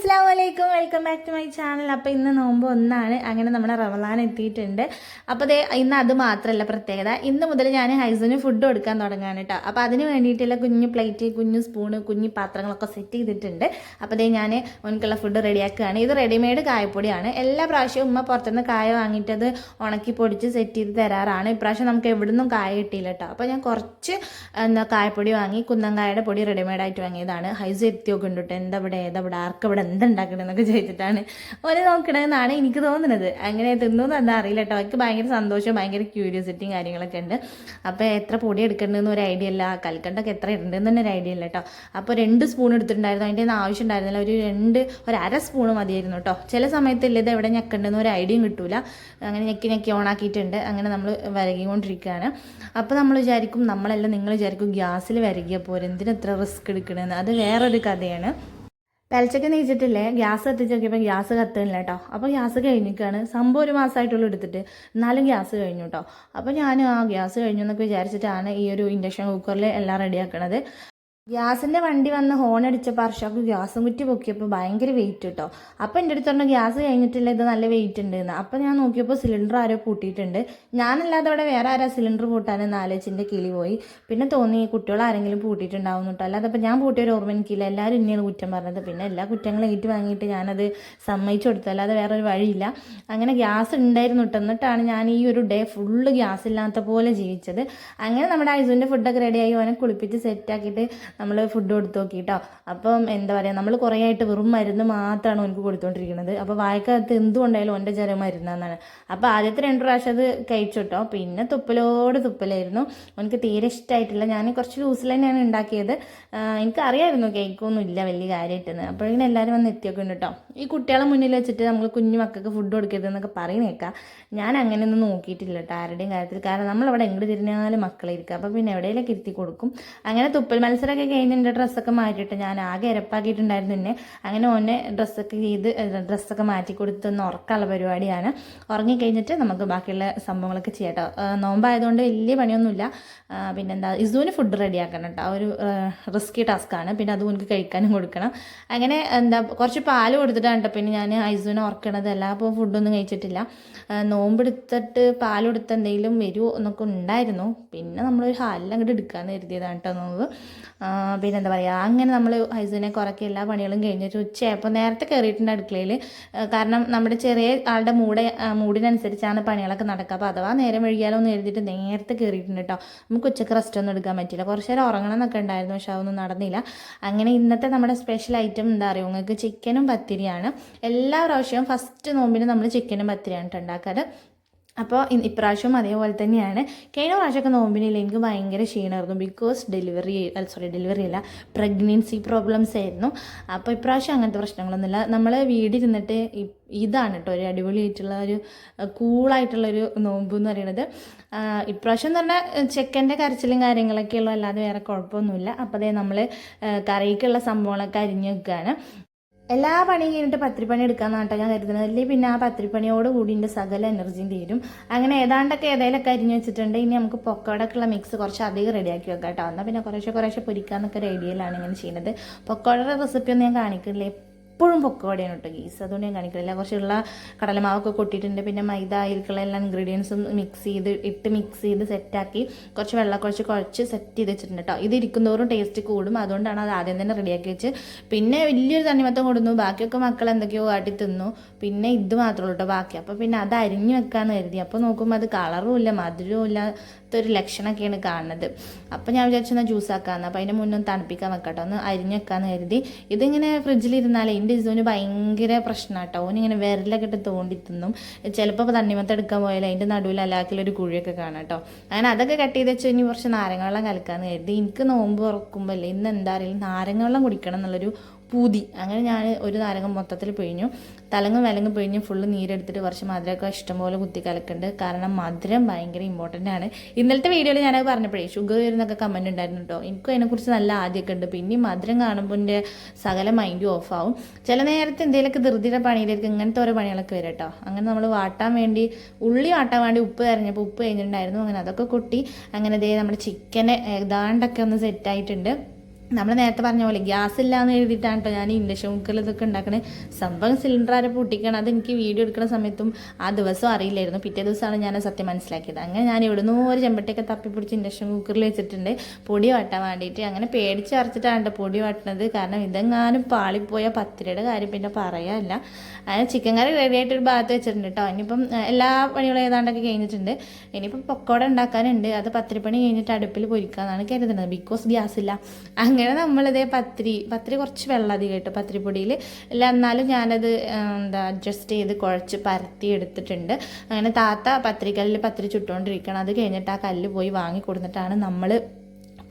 അസ്സാം വലൈക്കും welcome back to my channel. അപ്പോൾ ഇന്ന് നോമ്പ് ഒന്നാണ്. അങ്ങനെ നമ്മുടെ റവലാൻ എത്തിയിട്ടുണ്ട്. അപ്പോൾ ദേ ഇന്ന് അത് മാത്രമല്ല പ്രത്യേകത. ഇന്ന് മുതൽ ഞാൻ ഹൈസിന് ഫുഡ് കൊടുക്കാൻ തുടങ്ങാൻ കേട്ടോ അപ്പോൾ അതിന് വേണ്ടിയിട്ടുള്ള കുഞ്ഞു പ്ലേറ്റ് കുഞ്ഞു സ്പൂണ് കുഞ്ഞു പാത്രങ്ങളൊക്കെ സെറ്റ് ചെയ്തിട്ടുണ്ട്. അപ്പോൾ ദേ ഞാൻ ഉനക്കുള്ള ഫുഡ് റെഡിയാക്കുകയാണ് ഇത് റെഡിമെയ്ഡ് കായപ്പൊടിയാണ്. എല്ലാ പ്രാവശ്യവും ഉമ്മ പുറത്തുനിന്ന് കായ വാങ്ങിയിട്ടത് ഉണക്കി പൊടിച്ച് സെറ്റ് ചെയ്ത് തരാറാണ്. ഇപ്രാവശ്യം നമുക്ക് എവിടുന്നും കായ കിട്ടിയില്ല കേട്ടോ അപ്പോൾ ഞാൻ കുറച്ച് എന്താ കായപ്പൊടി വാങ്ങി കുന്നങ്കായയുടെ പൊടി റെഡിമെയ്ഡായിട്ട് വാങ്ങിയതാണ്. ഹൈസ് എത്തിയൊക്കെ ഉണ്ട് കേട്ടോ എന്താ ഇവിടെ ഏതാ ഇവിടെ ആർക്ക് ഇവിടെ എന്തുണ്ടാക്കണമെന്നൊക്കെ ചോദിച്ചിട്ടാണ്. ഓനെ നോക്കണമെന്നാണ് എനിക്ക് തോന്നുന്നത് അങ്ങനെ തിന്നു എന്താ അറിയില്ല കേട്ടോ അവർക്ക് ഭയങ്കര സന്തോഷവും ഭയങ്കര ക്യൂരിയോസിറ്റിയും കാര്യങ്ങളൊക്കെ ഉണ്ട്. അപ്പോൾ എത്ര പൊടി എടുക്കേണ്ടതെന്ന് ഒരു ഐഡിയ ഇല്ല. കൽക്കണ്ടൊക്കെ എത്ര ഇടേണ്ടതെന്ന് തന്നെ ഒരു ഐഡിയ ഇല്ല കേട്ടോ അപ്പോൾ രണ്ട് സ്പൂൺ എടുത്തിട്ടുണ്ടായിരുന്നു. അതിന്റെ ഒന്നും ആവശ്യം ഉണ്ടായിരുന്നില്ല. ഒരു രണ്ട് ഒരു അര സ്പൂൺ മതിയായിരുന്നു കേട്ടോ ചില സമയത്തില്ല ഇത് എവിടെ ഞെക്കേണ്ടതെന്ന് ഒരു ഐഡിയയും കിട്ടൂല. അങ്ങനെ ഞെക്കി ഞെക്കി ഓണാക്കിയിട്ടുണ്ട് അങ്ങനെ നമ്മൾ വരകിക്കൊണ്ടിരിക്കുകയാണ്. അപ്പോൾ നമ്മൾ വിചാരിക്കും നമ്മളെല്ലാം നിങ്ങൾ വിചാരിക്കും ഗ്യാസിൽ വരകിയ പോരെ. റിസ്ക് എടുക്കണമെന്ന് അത് വേറൊരു കഥയാണ്. പെലച്ചക്ക് നീച്ചിട്ടില്ലേ ഗ്യാസ് കത്തിച്ച് നോക്കിയപ്പോൾ ഗ്യാസ് കത്തുന്നില്ല കേട്ടോ അപ്പോൾ ഗ്യാസ് കഴിഞ്ഞിരിക്കുകയാണ് സംഭവം ഒരു മാസമായിട്ടുള്ളൂ എടുത്തിട്ട്. എന്നാലും ഗ്യാസ് കഴിഞ്ഞു കേട്ടോ അപ്പോൾ ഞാൻ ആ ഗ്യാസ് കഴിഞ്ഞു എന്നൊക്കെ വിചാരിച്ചിട്ടാണ് ഈ ഒരു ഇൻഡക്ഷൻ കുക്കറിൽ എല്ലാം റെഡിയാക്കണത് ഗ്യാസിന്റെ വണ്ടി വന്ന് ഹോൺ അടിച്ചപ്പോൾ അർഷാക്ക് ഗ്യാസും കുറ്റി പൊക്കിയപ്പോൾ ഭയങ്കര വെയിറ്റ് കേട്ടോ അപ്പോൾ എന്റെ അടുത്തോണ്ട് ഗ്യാസ് കഴിഞ്ഞിട്ടില്ല ഇത് നല്ല വെയിറ്റ് ഉണ്ട് എന്ന് അപ്പോൾ ഞാൻ നോക്കിയപ്പോൾ സിലിണ്ടർ ആരോ പൂട്ടിയിട്ടുണ്ട്. ഞാനല്ലാതെ അവിടെ വേറെ ആരാ സിലിണ്ടർ പൂട്ടാനെന്ന് ആലോചിച്ചിന്റെ കിളി പോയി. പിന്നെ തോന്നി കുട്ടികൾ ആരെങ്കിലും പൂട്ടിയിട്ടുണ്ടാവും കേട്ടോ അല്ലാതെ അപ്പോൾ ഞാൻ പൂട്ടിയ ഒരു ഓർമ്മ എനിക്കില്ല. എല്ലാവരും ഇന്നെയാണ് കുറ്റം പറഞ്ഞത്. പിന്നെ എല്ലാ കുറ്റങ്ങളും ഏറ്റു വാങ്ങിയിട്ട് ഞാനത് സമ്മതിച്ചു കൊടുത്തു. അല്ലാതെ വേറെ ഒരു വഴിയില്ല. അങ്ങനെ ഗ്യാസ് ഉണ്ടായിരുന്നു കേട്ടോ എന്നിട്ടാണ് ഞാൻ ഈ ഒരു ഡേ ഫുള്ള് ഗ്യാസ് ഇല്ലാത്ത പോലെ ജീവിച്ചത്. അങ്ങനെ നമ്മുടെ ഐസുവിന്റെ ഫുഡൊക്കെ റെഡിയായി ഓനെ കുളിപ്പിച്ച് സെറ്റാക്കിയിട്ട് നമ്മൾ ഫുഡ് കൊടുത്തു നോക്കി കേട്ടോ അപ്പം എന്താ പറയുക നമ്മൾ കുറേ ആയിട്ട് വെറും മരുന്ന് മാത്രമാണ് ഓനക്ക് കൊടുത്തുകൊണ്ടിരിക്കുന്നത് അപ്പോൾ വായക്കകത്ത് എന്തുകൊണ്ടായാലും ഓന്റെ ജലം മരുന്നാന്നാണ്. അപ്പോൾ ആദ്യത്തെ രണ്ട് പ്രാവശ്യം അത് കഴിച്ചു കേട്ടോ പിന്നെ തുപ്പലോട് തുപ്പലായിരുന്നു. എനിക്ക് തീരെ ഇഷ്ടമായിട്ടില്ല ഞാൻ കുറച്ച് ലൂസിൽ തന്നെയാണ് ഉണ്ടാക്കിയത് എനിക്ക് അറിയായിരുന്നു കേക്കൊന്നും ഇല്ല വലിയ കാര്യമായിട്ടെന്ന് അപ്പോഴിങ്ങനെ എല്ലാവരും വന്ന് എത്തിയൊക്കെ ഉണ്ട് കേട്ടോ ഈ കുട്ടികളെ മുന്നിൽ വെച്ചിട്ട് നമ്മൾ കുഞ്ഞു മക്കൾക്ക് ഫുഡ് കൊടുക്കരുതെന്നൊക്കെ പറയുന്നേക്കാം. ഞാൻ അങ്ങനെയൊന്നും നോക്കിയിട്ടില്ല കേട്ടോ ആരുടെയും കാര്യത്തിൽ. കാരണം നമ്മളവിടെ എങ്ങോട്ട് തിരിഞ്ഞാലും മക്കളെ ഇരിക്കുക അപ്പോൾ പിന്നെ എവിടെയെങ്കിലും ഇരുത്തി കൊടുക്കും. അങ്ങനെ തുപ്പൽ മത്സരമൊക്കെ കഴിഞ്ഞ് എന്റെ ഡ്രസ്സൊക്കെ മാറ്റിയിട്ട് ഞാൻ ആകെ ഇരപ്പാക്കിയിട്ടുണ്ടായിരുന്നു എന്നെ അങ്ങനെ ഓനെ ഡ്രസ്സൊക്കെ ചെയ്ത് ഡ്രസ്സൊക്കെ മാറ്റി കൊടുത്തൊന്ന് ഉറക്കാനുള്ള പരിപാടിയാണ്. ഉറങ്ങിക്കഴിഞ്ഞിട്ട് നമുക്ക് ബാക്കിയുള്ള സംഭവങ്ങളൊക്കെ ചെയ്യാം കേട്ടോ നോമ്പായതുകൊണ്ട് വലിയ പണിയൊന്നുമില്ല. പിന്നെന്താ ഇസുവിന് ഫുഡ് റെഡിയാക്കണം കേട്ടോ ഒരു റിസ്കി ടാസ്ക്കാണ് പിന്നെ അതും എനിക്ക് കഴിക്കാനും കൊടുക്കണം. അങ്ങനെ എന്താ കുറച്ച് പാൽ കൊടുത്തിട്ടാണ് കേട്ടോ പിന്നെ ഞാൻ ഐസുവിനെ ഉറക്കണത്. അല്ല അപ്പോൾ ഫുഡൊന്നും കഴിച്ചിട്ടില്ല. നോമ്പെടുത്തിട്ട് പാലെടുത്ത് എന്തെങ്കിലും വരുമോ എന്നൊക്കെ ഉണ്ടായിരുന്നു. പിന്നെ നമ്മളൊരു ഹാലിൽ അങ്ങോട്ട് എടുക്കാമെന്ന് കരുതിയതാണ് കേട്ടോ നോമ്പ്. പിന്നെ എന്താ പറയുക അങ്ങനെ നമ്മൾ ഹൈസിനെ കുറയ്ക്ക് എല്ലാ പണികളും കഴിഞ്ഞിട്ട് ഉച്ചയായപ്പോൾ നേരത്തെ കയറിയിട്ടുണ്ട് അടുക്കളയിൽ കാരണം നമ്മുടെ ചെറിയ ആളുടെ മൂടെ മൂടിനനുസരിച്ചാണ് പണികളൊക്കെ നടക്കുക അപ്പോൾ അഥവാ നേരം വൈകിയാലോ എന്ന് എഴുതിയിട്ട് നേരത്തെ കയറിയിട്ടുണ്ട് കേട്ടോ നമുക്ക് ഉച്ചയ്ക്ക് റെസ്റ്റ് ഒന്നും എടുക്കാൻ പറ്റില്ല കുറച്ച് നേരം ഉറങ്ങണം എന്നൊക്കെ ഉണ്ടായിരുന്നു പക്ഷെ അതൊന്നും നടന്നില്ല. അങ്ങനെ ഇന്നത്തെ നമ്മുടെ സ്പെഷ്യൽ ഐറ്റം എന്താ പറയുക നിങ്ങൾക്ക് ചിക്കനും പത്തിരിയാണ്. എല്ലാ പ്രാവശ്യവും ഫസ്റ്റ് നോമ്പിന് നമ്മൾ ചിക്കനും പത്തിരിയാണ് ഉണ്ടാക്കാറ്. അപ്പോൾ ഇപ്രാവശ്യം അതേപോലെ തന്നെയാണ്. കഴിഞ്ഞ പ്രാവശ്യമൊക്കെ നോമ്പിനില്ല. എനിക്ക് ഭയങ്കര ക്ഷീണമായിരുന്നു ബിക്കോസ് ഡെലിവറി സോറി ഡെലിവറി അല്ല. പ്രഗ്നൻസി പ്രോബ്ലംസ് ആയിരുന്നു. അപ്പോൾ ഇപ്രാവശ്യം അങ്ങനത്തെ പ്രശ്നങ്ങളൊന്നുമില്ല. നമ്മൾ വീടിരുന്നിട്ട് ഇതാണ് കേട്ടോ ഒരു അടിപൊളിയായിട്ടുള്ള ഒരു കൂളായിട്ടുള്ളൊരു നോമ്പ് എന്ന് പറയുന്നത് ഇപ്രാവശ്യം എന്ന് പറഞ്ഞാൽ ചെക്കന്റെ കരച്ചിലും കാര്യങ്ങളൊക്കെ ഉള്ളൂ. അല്ലാതെ വേറെ കുഴപ്പമൊന്നുമില്ല. അപ്പോൾ അതേ നമ്മൾ കറിക്കുള്ള സംഭവങ്ങളൊക്കെ അരിഞ്ഞു വെക്കുകയാണ് എല്ലാ പണിയും കഴിഞ്ഞിട്ട് പത്തിരിപ്പണി എടുക്കാന്ന് കേട്ടോ ഞാൻ കരുതുന്നത്. അല്ലെങ്കിൽ പിന്നെ ആ പത്തിരിപ്പണിയോട് കൂടി എന്റെ സകല എനർജിയും തീരും. അങ്ങനെ ഏതാണ്ടൊക്കെ ഏതെങ്കിലുമൊക്കെ അരിഞ്ഞ് വെച്ചിട്ടുണ്ട്. ഇനി നമുക്ക് പൊക്കോടക്കുള്ള മിക്സ് കുറച്ച് അധികം റെഡിയാക്കി വെക്കാം കേട്ടോ എന്നാൽ പിന്നെ കുറേശ്ശെ കുറേശ്ശെ ഒരു ഐഡിയയിലാണ് ഇങ്ങനെ ചെയ്യുന്നത്. പൊക്കോടയുടെ റെസിപ്പി ഒന്നും ഞാൻ കാണിക്കില്ലേ എപ്പോഴും പൊക്കവടയാണ് കേട്ടോ ഗീസ്. അതുകൊണ്ട് ഞാൻ കാണിക്കില്ല കുറച്ചുള്ള കടലമാവൊക്കെ കൊട്ടിയിട്ടുണ്ട്. പിന്നെ മൈദ ആയിരിക്കുള്ള എല്ലാ ഇൻഗ്രീഡിയൻസും മിക്സ് ചെയ്ത് ഇട്ട് മിക്സ് ചെയ്ത് സെറ്റാക്കി കുറച്ച് വെള്ളം കുറച്ച് കുഴച്ച് സെറ്റ് ചെയ്ത് വെച്ചിട്ടുണ്ട് കേട്ടോ. ഇത് ഇരിക്കുന്നതോറും ടേസ്റ്റ് കൂടും. അതുകൊണ്ടാണ് അത് ആദ്യം തന്നെ റെഡിയാക്കി വെച്ച് പിന്നെ വലിയൊരു തണ്ണിമത്തം കൊടുന്നു. ബാക്കിയൊക്കെ മക്കൾ എന്തൊക്കെയോ കാട്ടി തിന്നു. പിന്നെ ഇത് മാത്രമേ ഉള്ളൂ കേട്ടോ ബാക്കി. അപ്പോൾ പിന്നെ അത് അരിഞ്ഞ് വെക്കാമെന്ന് കരുതി. അപ്പോൾ നോക്കുമ്പോൾ അത് കളറും ഇല്ല മധുരവും ഇല്ലാത്തൊരു ലക്ഷണമൊക്കെയാണ് കാണുന്നത്. അപ്പോൾ ഞാൻ വിചാരിച്ചു എന്നാൽ ജ്യൂസ് ആക്കാമെന്ന് അപ്പോൾ അതിന്റെ മുന്നേ തണുപ്പിക്കാൻ വെക്കട്ടോ. ഒന്ന് അരിഞ്ഞു വെക്കാമെന്ന് കരുതി. ഇതിങ്ങനെ ഫ്രിഡ്ജിലിരുന്നാലേ എന്റെ ഇതിന് ഭയങ്കര പ്രശ്നമാണ് കേട്ടോ ഓനിങ്ങനെ വിരലൊക്കെ ഇട്ട് തോണ്ടി തിന്നും ചിലപ്പോൾ തണ്ണിമത്തം എടുക്കാൻ പോയാൽ അതിന്റെ നടുവിൽ അലാക്കിലൊരു കുഴിയൊക്കെ കാണാം കേട്ടോ അങ്ങനെ അതൊക്കെ കട്ട് ചെയ്ത് വെച്ച് ഇനി കുറച്ച് നാരങ്ങ വെള്ളം കലക്കാമെന്ന് കരുതി. എനിക്ക് നോമ്പ് തുറക്കുമ്പോൾ അല്ലേ ഇന്ന് എന്താ അറിയില്ല. നാരങ്ങ വെള്ളം കുടിക്കണം എന്നുള്ളൊരു പൂതി. അങ്ങനെ ഞാൻ ഒരു നാരങ്ങ മൊത്തത്തിൽ പിഴിഞ്ഞു. തലങ്ങും വിലങ്ങും പിഴിഞ്ഞ് ഫുള്ള് നീരെടുത്തിട്ട് കുറച്ച് മധുരമൊക്കെ ഇഷ്ടംപോലെ കുത്തി കലക്കുന്നുണ്ട് കാരണം മധുരം ഭയങ്കര ഇമ്പോർട്ടന്റ് ആണ്. ഇന്നലത്തെ വീഡിയോയിൽ ഞാനത് പറഞ്ഞപ്പോഴേ ഷുഗർ വരുന്നൊക്കെ കമന്റ് ഉണ്ടായിരുന്നു കേട്ടോ എനിക്കും അതിനെക്കുറിച്ച് നല്ല ആദ്യമൊക്കെ ഉണ്ട്. പിന്നെ മധുരം കാണുമ്പോൾ എന്റെ സകല മൈൻഡ് ഓഫ് ആവും. ചില നേരത്തെ എന്തെങ്കിലുമൊക്കെ ധൃതിയുടെ പണിയിലേക്ക് ഇങ്ങനത്തെ ഓരോ പണികളൊക്കെ വരും കേട്ടോ അങ്ങനെ നമ്മൾ വാട്ടാൻ വേണ്ടി ഉള്ളി വാട്ടാൻ വേണ്ടി ഉപ്പ് തിരഞ്ഞപ്പോൾ ഉപ്പ് കഴിഞ്ഞിട്ടുണ്ടായിരുന്നു. അങ്ങനെ അതൊക്കെ കുട്ടി അങ്ങനെ ദേ നമ്മുടെ ചിക്കനെ ഏതാണ്ടൊക്കെ ഒന്ന് സെറ്റായിട്ടുണ്ട് നമ്മൾ നേരത്തെ പറഞ്ഞ പോലെ ഗ്യാസ് ഇല്ല എന്ന് എഴുതിയിട്ടാണ് കേട്ടോ ഞാൻ ഇൻഡക്ഷൻ കുക്കറിൽ ഇതൊക്കെ ഉണ്ടാക്കണേ. സംഭവം സിലിണ്ടർ ആരെ പൊട്ടിക്കണം. അത് എനിക്ക് വീഡിയോ എടുക്കുന്ന സമയത്തും ആ ദിവസം അറിയില്ലായിരുന്നു. പിറ്റേ ദിവസമാണ് ഞാൻ സത്യം മനസ്സിലാക്കിയത്. അങ്ങനെ ഞാൻ എവിടുന്നോ ഒരു ചെമ്പട്ടയൊക്കെ തപ്പിപ്പിടിച്ച് ഇൻഡക്ഷൻ കുക്കറിൽ വെച്ചിട്ടുണ്ട്. പൊടി വാട്ടാൻ വേണ്ടിയിട്ട്. അങ്ങനെ പേടിച്ച് അരച്ചിട്ടാണ് പൊടി വാട്ടുന്നത് കാരണം ഇതെങ്ങാനും പാളിപ്പോയ പത്തിരിയുടെ കാര്യം പിന്നെ പറയാനില്ല. അങ്ങനെ ചിക്കൻ കറി റെഡി ആയിട്ട് ഒരു ഭാഗത്ത് വെച്ചിട്ടുണ്ട് കേട്ടോ ഇനിയിപ്പം എല്ലാ പണികളും ഏതാണ്ടൊക്കെ കഴിഞ്ഞിട്ടുണ്ട്. ഇനിയിപ്പം പൊക്കോട ഉണ്ടാക്കാനുണ്ട്. അത് പത്തിരിപ്പണി കഴിഞ്ഞിട്ട് അടുപ്പിൽ പൊരിക്കാന്നാണ് കരുതുന്നത്. ബിക്കോസ് ഗ്യാസ് ഇല്ല അങ്ങനെ നമ്മളിതേ പത്തിരി പത്തിരി കുറച്ച് വെള്ളം അധികം ഇട്ടു. പത്തിരിപ്പൊടിയിൽ അല്ല എന്നാലും ഞാനത് എന്താ അഡ്ജസ്റ്റ് ചെയ്ത് കുഴച്ച് പരത്തി എടുത്തിട്ടുണ്ട്. അങ്ങനെ താത്ത പത്തിരിക്കല്ലിൽ പത്തിരി ചുട്ടുകൊണ്ടിരിക്കണം അത് കഴിഞ്ഞിട്ട് ആ കല്ല് പോയി വാങ്ങി കൊടുത്തിട്ടാണ് നമ്മൾ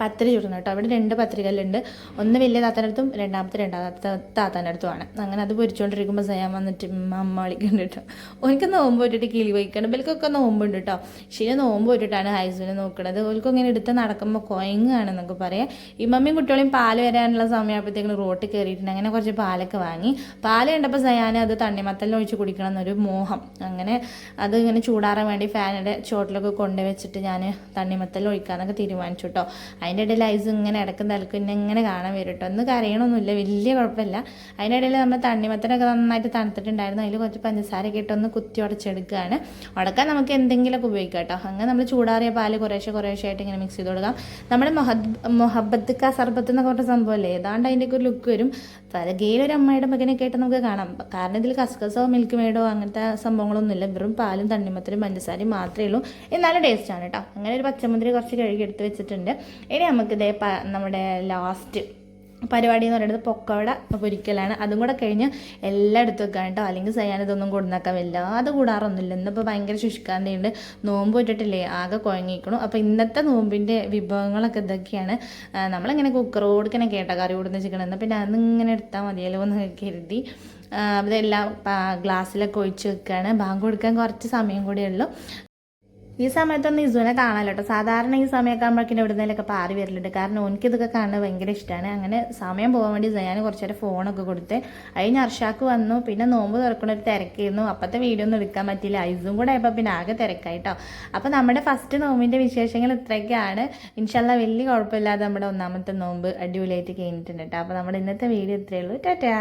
പത്തിരി ചുടണം കേട്ടോ. അവിടെ രണ്ട് പത്രികല്ലുണ്ട്. ഒന്ന് വലിയ താത്താന്റെ അടുത്തും രണ്ടാമത്തെ രണ്ടാമത്തെ താത്താന്റെ അടുത്തുമാണ്. അങ്ങനെ അത് പൊരിച്ചുകൊണ്ടിരിക്കുമ്പോൾ സയാൻ വന്നിട്ട് അമ്മ വിളിക്കുന്നുണ്ട് കേട്ടോ. ഓനിക്ക് നോമ്പ് പോയിട്ട് കിളി വയ്ക്കണം. ഇവൽക്കൊക്കെ നോമ്പുണ്ട് കേട്ടോ. ശരി നോമ്പ് പോയിട്ടാണ് ഹൈസുവിനെ നോക്കണത്. ഓൽക്കും ഇങ്ങനെ എടുത്ത് നടക്കുമ്പോൾ കൊയങ്ങാണെന്നൊക്കെ പറയാം. ഈ മമ്മിയും കുട്ടികളെയും പാൽ വരാനുള്ള സമയമാകുമ്പോഴത്തേക്കും റോട്ടിൽ കയറിയിട്ടുണ്ട്. അങ്ങനെ കുറച്ച് പാലൊക്കെ വാങ്ങി. പാൽ കണ്ടപ്പോൾ സയാൻ അത് തണ്ണിമത്തലിൽ ഒഴിച്ച് കുടിക്കണം എന്നൊരു മോഹം. അങ്ങനെ അത് ഇങ്ങനെ ചൂടാറാൻ വേണ്ടി ഫാനിന്റെ ചോട്ടിലൊക്കെ കൊണ്ടുവച്ചിട്ട് ഞാൻ തണ്ണിമത്തലിൽ ഒഴിക്കാന്നൊക്കെ തീരുമാനിച്ചു കേട്ടോ. അതിന്റെ ഇടയിൽ ഐസ് ഇങ്ങനെ ഇടക്കും തലക്കും ഇങ്ങനെ കാണാൻ വരും കേട്ടോ ഒന്ന് കരയണമൊന്നുമില്ല വലിയ കുഴപ്പമില്ല. അതിന്റെ ഇടയിൽ നമ്മൾ തണ്ണിമത്തനൊക്കെ നന്നായിട്ട് തണുത്തിട്ടുണ്ടായിരുന്നു. അതിൽ കുറച്ച് പഞ്ചസാരയൊക്കെ ഇട്ട് ഒന്ന് കുത്തി ഉടച്ചെടുക്കുകയാണ്. ഉടക്കാൻ നമുക്ക് എന്തെങ്കിലുമൊക്കെ ഉപയോഗിക്കാം കേട്ടോ അങ്ങനെ നമ്മൾ ചൂടാറിയ പാൽ കുറേശ്ശെ കുറേശ്ശെ ആയിട്ട് ഇങ്ങനെ മിക്സ് ചെയ്ത് കൊടുക്കാം. നമ്മുടെ മൊഹബ് മൊഹബത്ത് കാ സർബത്ത് എന്നൊക്കെ പറഞ്ഞ സംഭവമല്ലേ? ഏതാണ്ട് അതിന്റെയൊക്കെ ഒരു ലുക്ക് വരും. പലകയിൽ ഒരു അമ്മയുടെ മകനൊക്കെ ആയിട്ട് നമുക്ക് കാണാം. കാരണം ഇതിൽ കസ്കസോ മിൽക്ക് മേഡോ അങ്ങനത്തെ സംഭവങ്ങളൊന്നുമില്ല. വെറും പാലും തണ്ണിമത്തരും പഞ്ചസാരയും മാത്രമേ ഉള്ളൂ. എന്നാലും ടേസ്റ്റാണ് കേട്ടോ അങ്ങനെ ഒരു പച്ചമുന്തിരി കുറച്ച് കഴുകി എടുത്ത് വെച്ചിട്ടുണ്ട്. ഇനി നമുക്ക് ഇതേ നമ്മുടെ ലാസ്റ്റ് പരിപാടി എന്ന് പറയുന്നത് പൊക്കവട പൊരിക്കലാണ്. അതും കൂടെ കഴിഞ്ഞ് എല്ലായിടത്തും വെക്കാൻ കേട്ടോ അല്ലെങ്കിൽ സയാൻ ഇതൊന്നും കൊടുന്നാക്കാൻ വല്ലാതെ കൂടാറൊന്നുമില്ല. ഇന്നിപ്പോൾ ഭയങ്കര ശുഷ്കാന്തിയുണ്ട്. നോമ്പ് പോയിട്ടില്ലേ ആകെ കുഴങ്ങിക്കണു അപ്പോൾ ഇന്നത്തെ നോമ്പിന്റെ വിഭവങ്ങളൊക്കെ ഇതൊക്കെയാണ്. നമ്മളിങ്ങനെ കുക്കറോട് ഇങ്ങനെ കേട്ടോ കറി കൊടുത്ത് ചിക്കൻ എന്നാൽ പിന്നെ അതിങ്ങനെ എടുത്താൽ മതിയല്ലോ എന്ന് കരുതി. അതെല്ലാം ഗ്ലാസ്സിലൊക്കെ ഒഴിച്ച് വെക്കുകയാണ് ബാങ്ക് കൊടുക്കാൻ കുറച്ച് സമയം കൂടിയേ ഉള്ളൂ. ഈ സമയത്തൊന്നും ഇസുവിനെ കാണാമല്ലോ കേട്ടോ സാധാരണ ഈ സമയമൊക്കെ ആകുമ്പോഴേക്കും എവിടുന്നേലൊക്കെ പാറി വരലുണ്ട്. കാരണം എനിക്ക് ഇതൊക്കെ കാണുന്നത് ഭയങ്കര ഇഷ്ടമാണ് അങ്ങനെ സമയം പോകാൻ വേണ്ടി ഞാൻ കുറച്ച് നേരം ഫോണൊക്കെ കൊടുത്ത് അതിന് അർഷാക്ക് വന്നു. പിന്നെ നോമ്പ് തുറക്കുന്ന ഒരു തിരക്കായിരുന്നു. അപ്പോഴത്തെ വീഡിയോ ഒന്നും എടുക്കാൻ പറ്റിയില്ല. ഐസും കൂടെ ആയപ്പോൾ പിന്നെ ആകെ തിരക്കായിട്ടോ. അപ്പോൾ നമ്മുടെ ഫസ്റ്റ് നോമ്പിന്റെ വിശേഷങ്ങൾ ഇത്രയൊക്കെയാണ്. ഇൻഷല്ല വലിയ കുഴപ്പമില്ലാതെ നമ്മുടെ ഒന്നാമത്തെ നോമ്പ് അടിപൊളിയായിട്ട് കഴിഞ്ഞിട്ടുണ്ട് കേട്ടോ അപ്പോൾ നമ്മുടെ ഇന്നത്തെ വീഡിയോ ഇത്രയേ ഉള്ളൂ. ടാറ്റാ.